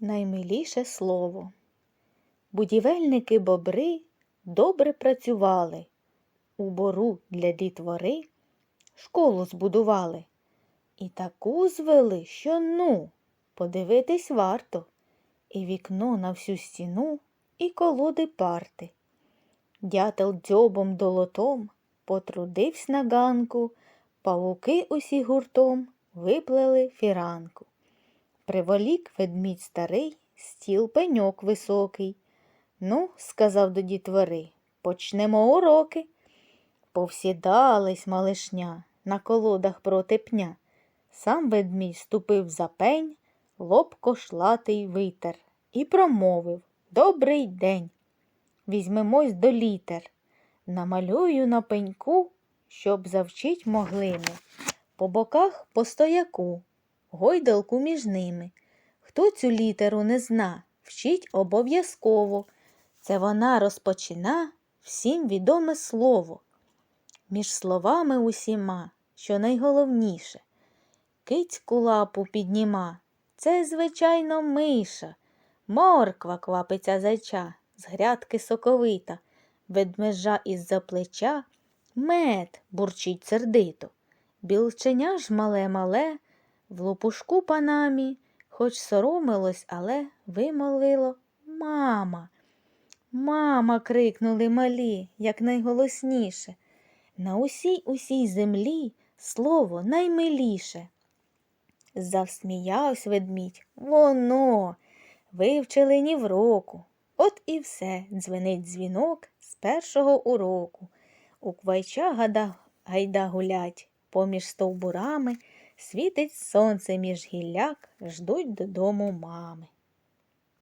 наймиліше слово. Будівельники бобри добре працювали. У бору для дітвори школу збудували. І таку звели, що ну, подивитись варто. І вікно на всю стіну, і колоди парти. Дятел дзьобом долотом потрудивсь на ганку, павуки усі гуртом виплели фіранку. Приволік ведмідь старий, стіл пеньок високий. Ну, сказав до дітвори, почнемо уроки. Повсідались малишня на колодах проти пня. Сам ведмідь ступив за пень, лоб кошлатий витер і промовив Добрий день. Візьмемось до літер. Намалюю на пеньку, щоб завчить могли ми. По боках по стояку, гойдалку між ними. Хто цю літеру не зна, вчить обов'язково. Це вона розпочина всім відоме слово. Між словами усіма, що найголовніше. Кицьку лапу підніма. Це, звичайно, миша. Морква квапиться зайча, з грядки соковита, ведмежа із-за плеча, мед бурчить сердито. Білченя ж мале-мале, в лопушку панамі, хоч соромилось, але вимолвило Мама. Мама. крикнули малі, як найголосніше. На усій усій землі слово наймиліше. Завсміявсь ведмідь. Воно. Вивчили ні в року. От і все, дзвенить дзвінок з першого уроку. У квайча гайда гулять, поміж стовбурами світить сонце між гілляк, ждуть додому мами.